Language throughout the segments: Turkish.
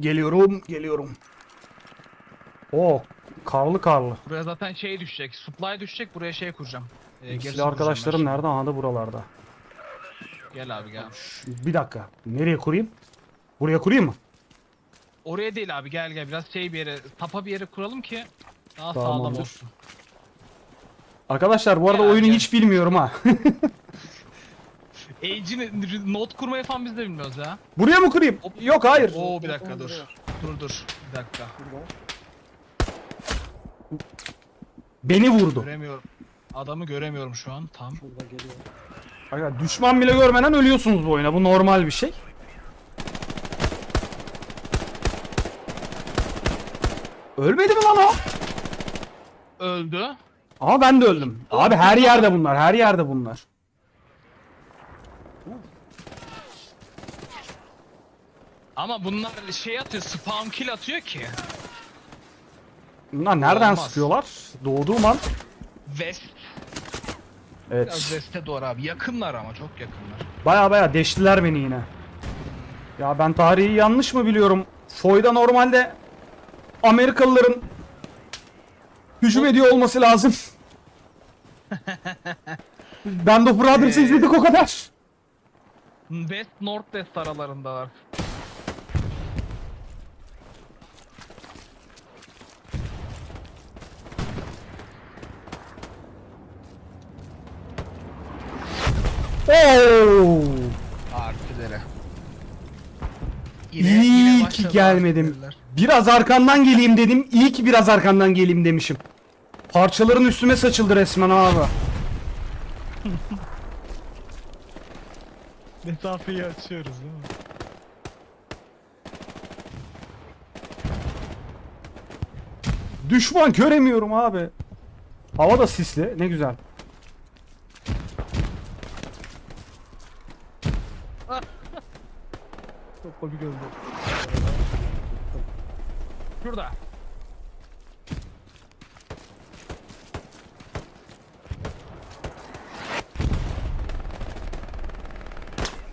Geliyorum, geliyorum. Oo, karlı karlı. Buraya zaten şey düşecek. Supply düşecek. Buraya şey kuracağım. Ee, Silah arkadaşlarım nerede? Aha da buralarda. Gel abi gel. Bir dakika. Nereye kurayım? Buraya kurayım mı? Oraya değil abi gel gel biraz şey bir yere tapa bir yere kuralım ki daha Tamamdır. sağlam olsun. Arkadaşlar bu arada abi, oyunu gel. hiç bilmiyorum ha. Age'in not kurmayı falan biz de bilmiyoruz ya. Buraya mı kurayım? Hop. Yok hayır. Oo bir dakika dur. Dur dur. Bir dakika. Beni vurdu. Göremiyorum. Adamı göremiyorum şu an tam. Aga, düşman bile görmeden ölüyorsunuz bu oyuna. Bu normal bir şey. Ölmedi mi lan o? Öldü. Ama ben de öldüm. Abi her yerde bunlar. Her yerde bunlar. Ama bunlar şey atıyor, spam kill atıyor ki. Bunlar nereden Olmaz. sıkıyorlar? Doğduğum an. West. Biraz Evet. West'e doğru abi. Yakınlar ama çok yakınlar. Baya baya deştiler beni yine. Ya ben tarihi yanlış mı biliyorum? Foy'da normalde Amerikalıların hücum ediyor olması lazım. Band of Brothers'ı Ee, izledik o kadar. West Northwest aralarındalar. Oo! Artilere. İyi ki başladı gelmedim. artilleriler. Biraz arkandan geleyim dedim. İyi ki biraz arkandan geleyim demişim. Parçaların üstüme saçıldı resmen abi. Mesafeyi açıyoruz değil mi? Düşman göremiyorum abi. Hava da sisli. Ne güzel. Çok komik oldu. Şurada.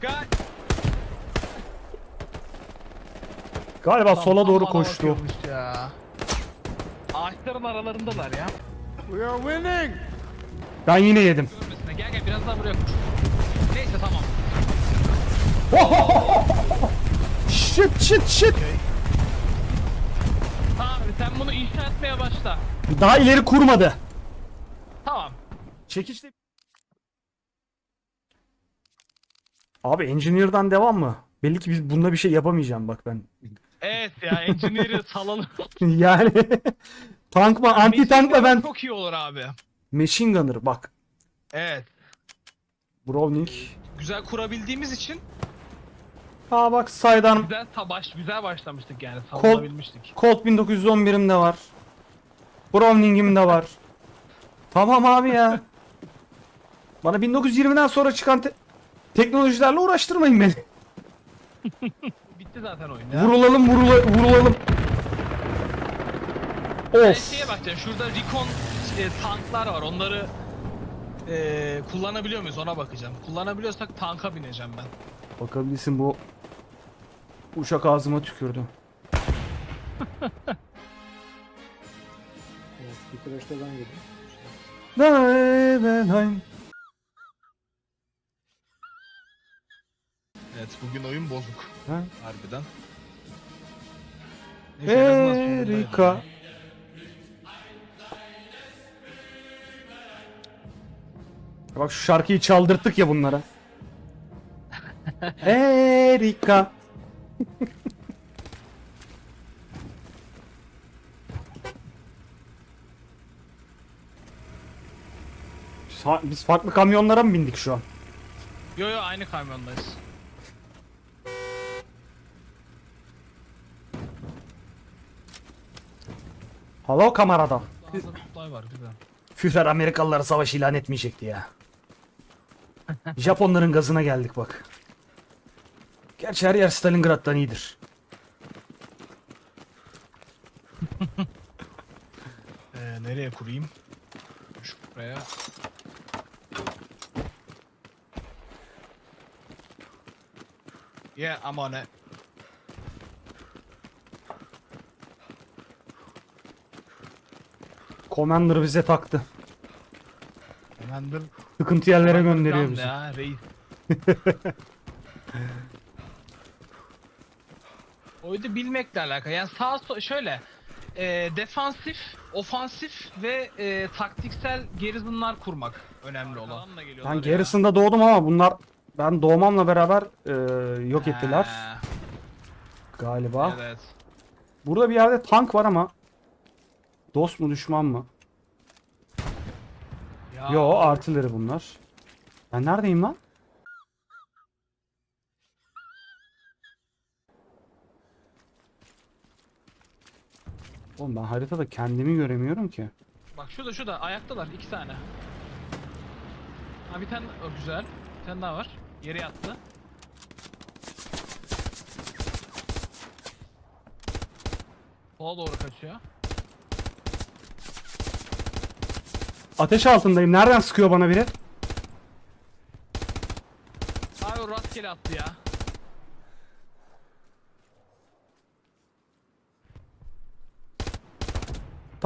Kaç. Galiba Tam- sola tam doğru bana koştu. bakıyormuş Ya. Ağaçların aralarındalar ya. Ben yine yedim. Görmesine. Gel gel biraz daha buraya koş. Neyse tamam. Shit shit shit. Tamam sen bunu inşa etmeye başla. Daha ileri kurmadı. Tamam. Çekiçle... Abi Engineer'dan devam mı? Belli ki biz bunda bir şey yapamayacağım bak ben. Evet ya engineer'i salalım. yani tank mı anti tank mı ben Çok iyi olur abi. machine gunner bak. Evet. Browning. Güzel kurabildiğimiz için Aa bak saydan güzel savaş güzel başlamıştık yani savunabilmiştik. Colt 1911'im de var. Browning'im de var. Tamam abi ya. Bana 1920'den sonra çıkan te- teknolojilerle uğraştırmayın beni. Bitti zaten oyun ya. Vurulalım vurula- vurulalım. Ben Of. şeye bakacağım şurada recon e, tanklar var onları e, kullanabiliyor muyuz ona bakacağım. Kullanabiliyorsak tanka bineceğim ben. Bakabilirsin bu uşak ağzıma tükürdü. Evet, bir kreşte ben yedim. Evet bugün oyun bozuk. Ha? Harbiden. Neyse, en azından sonundayız Erika. Bak şu şarkıyı çaldırttık ya bunlara. Erika. Sa- Biz farklı kamyonlara mı bindik şu an? Yo yo aynı kamyondayız. Hello kamerada. Var güzel. Führer Amerikalılara savaş ilan etmeyecekti ya. Japonların gazına geldik bak. Gerçi her yer Stalingrad'dan iyidir. Ee, nereye kurayım? Şu buraya. Yeah, I'm on it. Commander bize taktı. Commander Sıkıntı yerlere gönderiyor bizi. Ya. Oydu bilmekle alakalı. Yani sağ so- şöyle e, defansif, ofansif ve e, taktiksel gerizimler kurmak önemli olan. Ben Garrison'da doğdum ama bunlar ben doğmamla beraber e, yok ettiler galiba. Evet. Burada bir yerde tank var ama dost mu düşman mı? Ya, Yo artileri bunlar. Ben neredeyim lan? Oğlum ben haritada kendimi göremiyorum ki. Bak şurada şurada ayaktalar iki tane. Ha bir tane o güzel. Bir tane daha var. Yere yattı. Sola doğru kaçıyor. Ateş altındayım. Nereden sıkıyor bana biri? Abi o rastgele attı ya.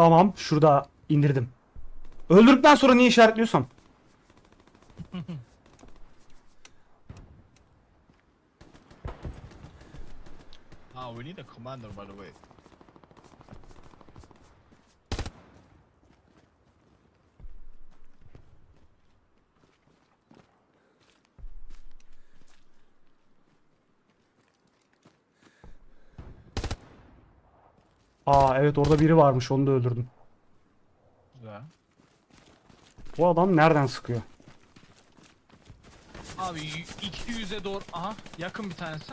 Tamam, şurada indirdim. Öldürdükten sonra niye işaretliyorsam? Ah, we need a commander by the way. Aa evet orada biri varmış onu da öldürdüm. Güzel. Bu adam nereden sıkıyor? Abi y- 200'e doğru. Aha yakın bir tanesi.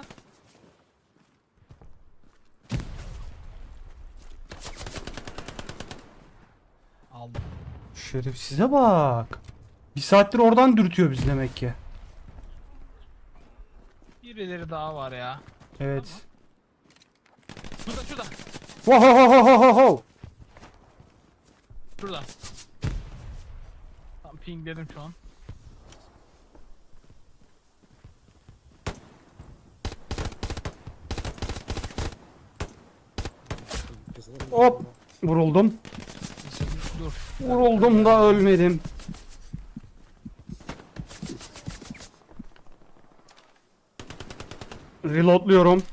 Aldım. Şerefsize bak. Bir saattir oradan dürtüyor biz demek ki. Birileri daha var ya. Evet. Şurada şurada. Ho ho ho ho ho ho. Şurada. Tam pingledim şu an. Hop. Vuruldum. Dur. Vuruldum da ölmedim. Reloadluyorum.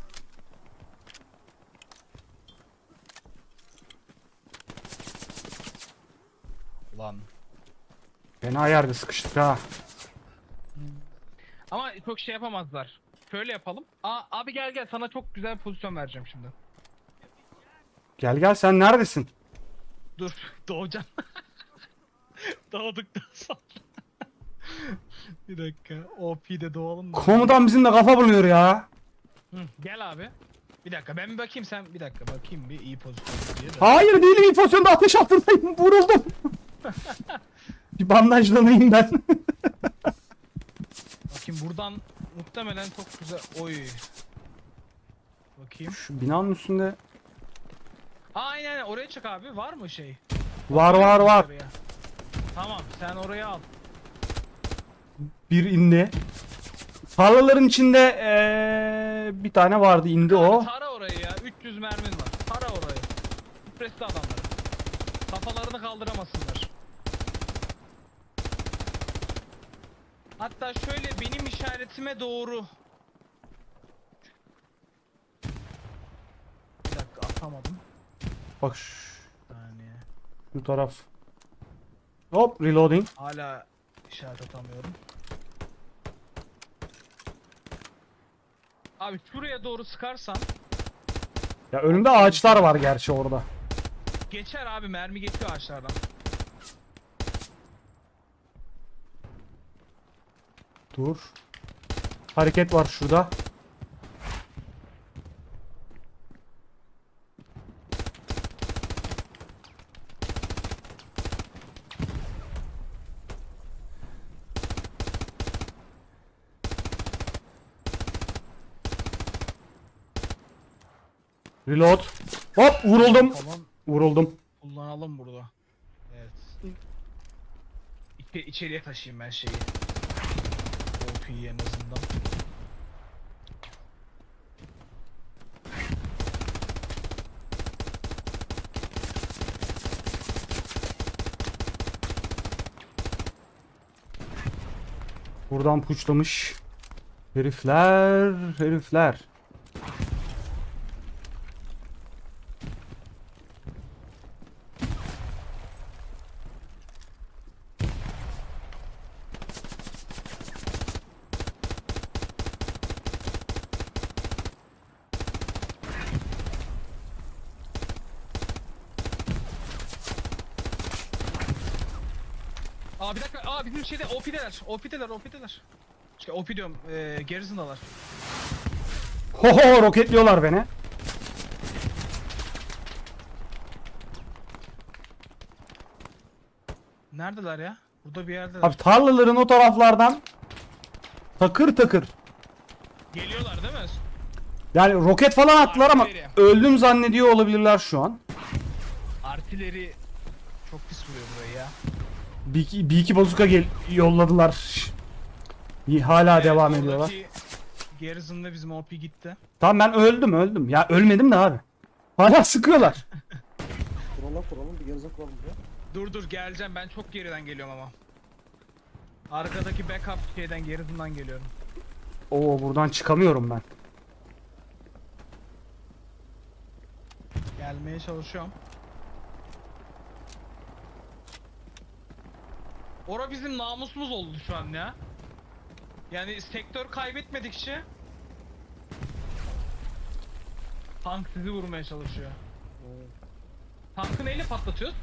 Fena yerde sıkıştık ha. Ama çok şey yapamazlar. Şöyle yapalım. Aa, abi gel gel sana çok güzel pozisyon vereceğim şimdi. Gel gel sen neredesin? Dur doğacaksın. Doğduktan sonra. bir dakika. OP'de doğalım da. Komutan bizimle kafa buluyor ya. Hı, gel abi. Bir dakika ben bir bakayım sen bir dakika bakayım bir iyi pozisyon diye de. Hayır değilim iyi pozisyonda ateş altındayım. Vuruldum. Bir bandajlanayım ben. Bakayım buradan muhtemelen çok güzel. Oy. Bakayım. Şu binanın üstünde aynen aynen oraya çık abi. Var mı şey? var var var. Oraya. Tamam sen oraya al. Bir indi. Tarlaların içinde eee, bir tane vardı indi o. Tara orayı ya. 300 mermin var. Tara orayı. Presli adamları. Kafalarını kaldıramasınlar. Hatta şöyle benim işaretime doğru. Bir dakika atamadım. Bak şu, saniye. şu taraf. Hop reloading. Hala işaret atamıyorum. Abi şuraya doğru sıkarsan Ya önümde ağaçlar var gerçi orada. geçer abi mermi geçiyor ağaçlardan. Dur. Hareket var şurada. Reload. Hop vuruldum. Falan Vuruldum. kullanalım burada. Evet. İçe, içeriye taşıyayım ben şeyi çok iyi en azından. Buradan puçlamış. Herifler, herifler. Aa bir dakika. Aa bizim şeyde OP'deler. OP'deler. OP'deler. Şey, OP diyorum. Ee, Garrison'dalar. Ho ho roketliyorlar beni. Neredeler ya? Burada bir yerdeler. Abi tarlaların o taraflardan takır takır. Geliyorlar değil mi? Yani roket falan attılar ama öldüm zannediyor olabilirler şu an. Artileri çok pis vuruyor burayı ya. Bir iki, bir iki bazuka gel yolladılar. İyi, Hala Evet, devam oradaki ediyorlar. Garrison'da bizim OP gitti. Tamam ben öldüm öldüm. Ya ölmedim de abi. Hala sıkıyorlar. Kurallar kuralım bir gerizek kuralım ya. Dur dur geleceğim ben çok geriden geliyorum ama. Arkadaki backup şeyden Garrison'dan geliyorum. Oo buradan çıkamıyorum ben. Gelmeye çalışıyorum. Ora bizim namusumuz oldu şu an ya. Yani sektör kaybetmedikçe Tank sizi vurmaya çalışıyor. Evet. Tankı neyle patlatıyoruz?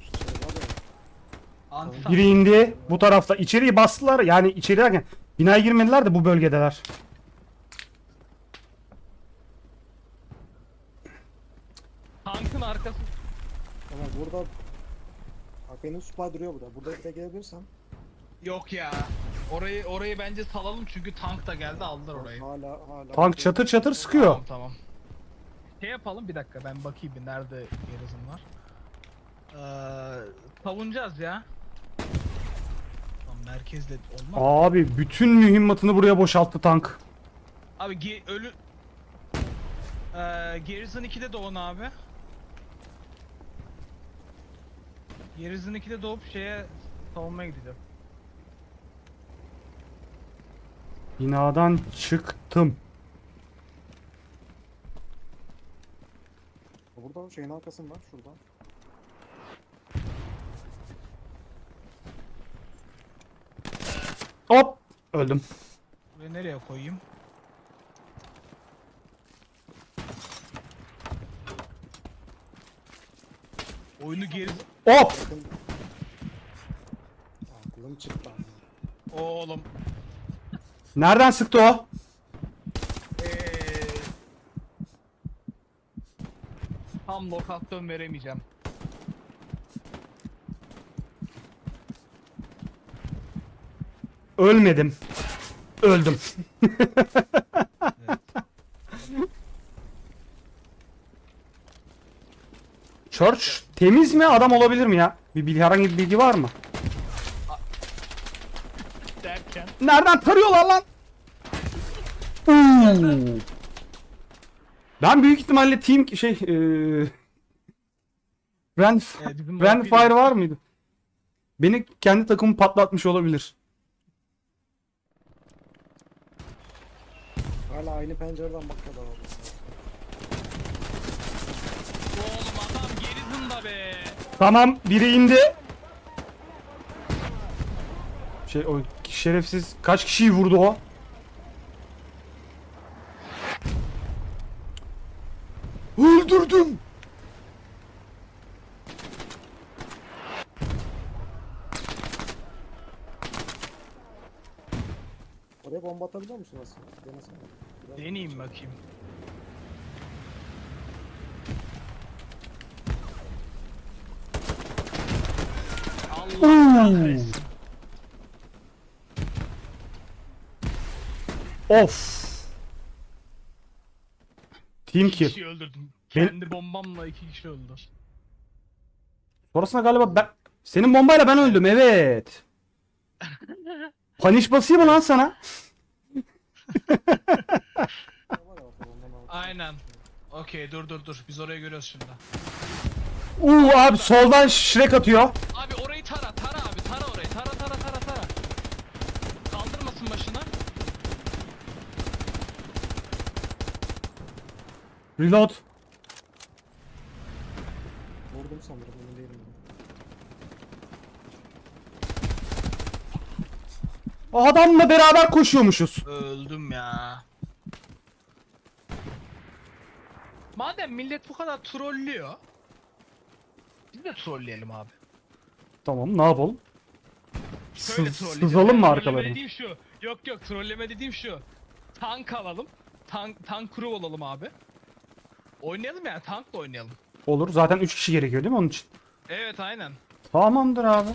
İşte şey var ya. Anti Biri indi bu tarafta. İçeriye bastılar. Yani içeri derken binaya girmediler de bu bölgedeler. Tankın arkası. Ama burada benim supply duruyor burada. Burada bir de gelebilirsem. Yok ya. Orayı orayı bence salalım çünkü tank da geldi aldılar orayı. Hala hala. Tank çatır çatır sıkıyor. Tamam tamam. Şey yapalım bir dakika ben bakayım bir nerede Garrison var. Ee, savunacağız ya. Lan merkezde olmaz. Abi bütün mühimmatını buraya boşalttı tank. Abi ge- ölü... Ee, Garrison 2'de doğun abi. Garrison 2'de doğup şeye savunmaya gideceğim. Binadan çıktım. Burada şeyin arkasında şurada. Hop öldüm. Buraya nereye koyayım? Oyunu geri... Hop. Aklım çıktı. Oğlum. nereden sıktı o? Ee, tam lokasyon veremeyeceğim. Ölmedim. Öldüm. Church temiz mi? Adam olabilir mi ya? Bir bilgi, herhangi bir bilgi var mı? Derken. Nereden tarıyorlar lan? Oo. Ben büyük ihtimalle team şey eee Brand, bizim Brand Fire var mıydı? Beni kendi takımı patlatmış olabilir. Hala aynı pencereden abi. Oğlum gerizinde be. Tamam biri indi. Şey o şerefsiz kaç kişiyi vurdu o? Öldürdüm. Oraya bomba atabiliyor musun aslında? Denesene. Biraz- Deneyeyim bakayım. Of. Team İki kill. kişi öldürdüm. Ben- Kendi bombamla iki kişi öldü. Sonrasında galiba ben senin bombayla ben öldüm evet. Paniş basayım mı lan sana? Aynen. Okey dur dur dur. Biz orayı görüyoruz şimdi. Uuu abi soldan şirek atıyor. Abi orayı tara tara abi tara orayı tara tara tara tara. başına. Reload. Vurdum sanırım emin değilim. Adamla beraber koşuyormuşuz. Öldüm ya. Madem millet bu kadar trollüyor. De trolleyelim abi. Tamam ne yapalım? Şöyle Sız- sızalım mı Trolleme arkalarına? dediğim şu. Yok yok trolleme dediğim şu. Tank alalım. Tank, tank crew olalım abi. Oynayalım yani tankla oynayalım. Olur. Zaten 3 kişi gerekiyor değil mi onun için? Evet aynen. Tamamdır abi.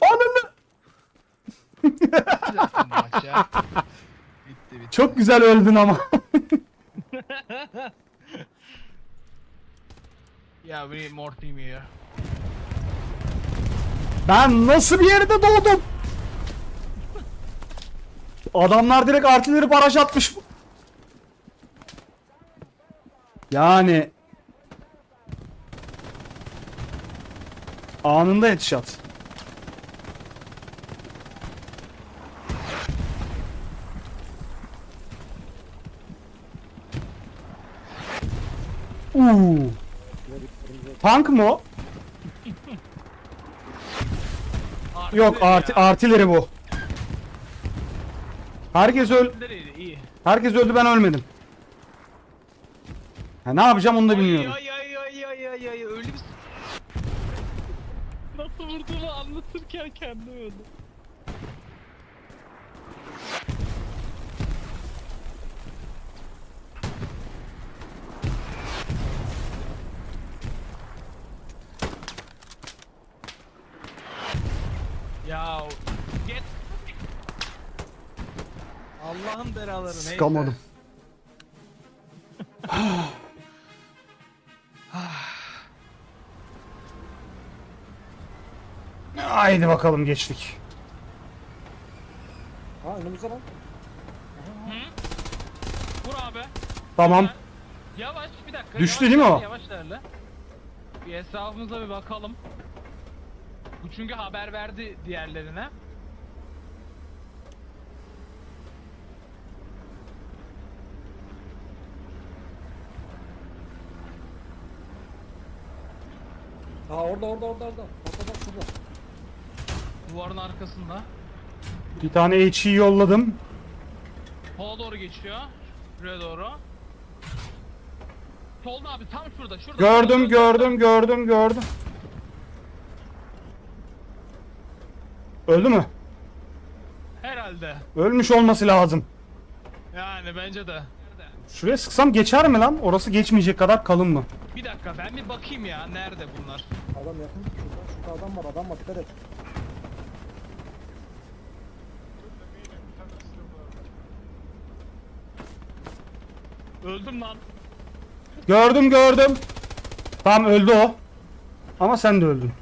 Ananı. Güzel bu maç ya. Bitti bitti. Çok güzel öldün ama. Yeah, we need more team here. Ben nasıl bir yerde doğdum? Adamlar direkt artileri baraj atmış. Yani anında headshot. Uuu. Ve bitirdim. Tank mı o? Yok arti artileri bu. Herkes öl Artileri iyi. herkes öldü ben ölmedim. Ha, ne yapacağım onu da bilmiyorum. Ay ay ay ay ay ay öyle bir... Nasıl vurduğumu anlatırken kendim öldüm. Ya get Belaları neyse. Sıkamadım. Haydi bakalım geçtik. Ha önümüzde lan. Vur abi. Tamam. Yavaş bir dakika. Düştü yavaş değil mi ilerle, o? Yavaş ilerle. Bir etrafımıza bir bakalım. Bu çünkü haber verdi diğerlerine. Ha orada orada orada orada. Bak bak şurada. Duvarın arkasında. Bir tane HE yolladım. Sola doğru geçiyor. Şuraya doğru. Solda abi tam şurada. Şurada. Gördüm gördüm gördüm gördüm. Öldü mü? Herhalde. Ölmüş olması lazım. Yani bence de. Şuraya sıksam geçer mi lan? Orası geçmeyecek kadar kalın mı? Bir dakika ben bir bakayım ya nerede bunlar. Adam yakın. Şurada. Şurada adam var adam var dikkat et. Öldüm lan. Gördüm gördüm. Tamam öldü o. Ama sen de öldün.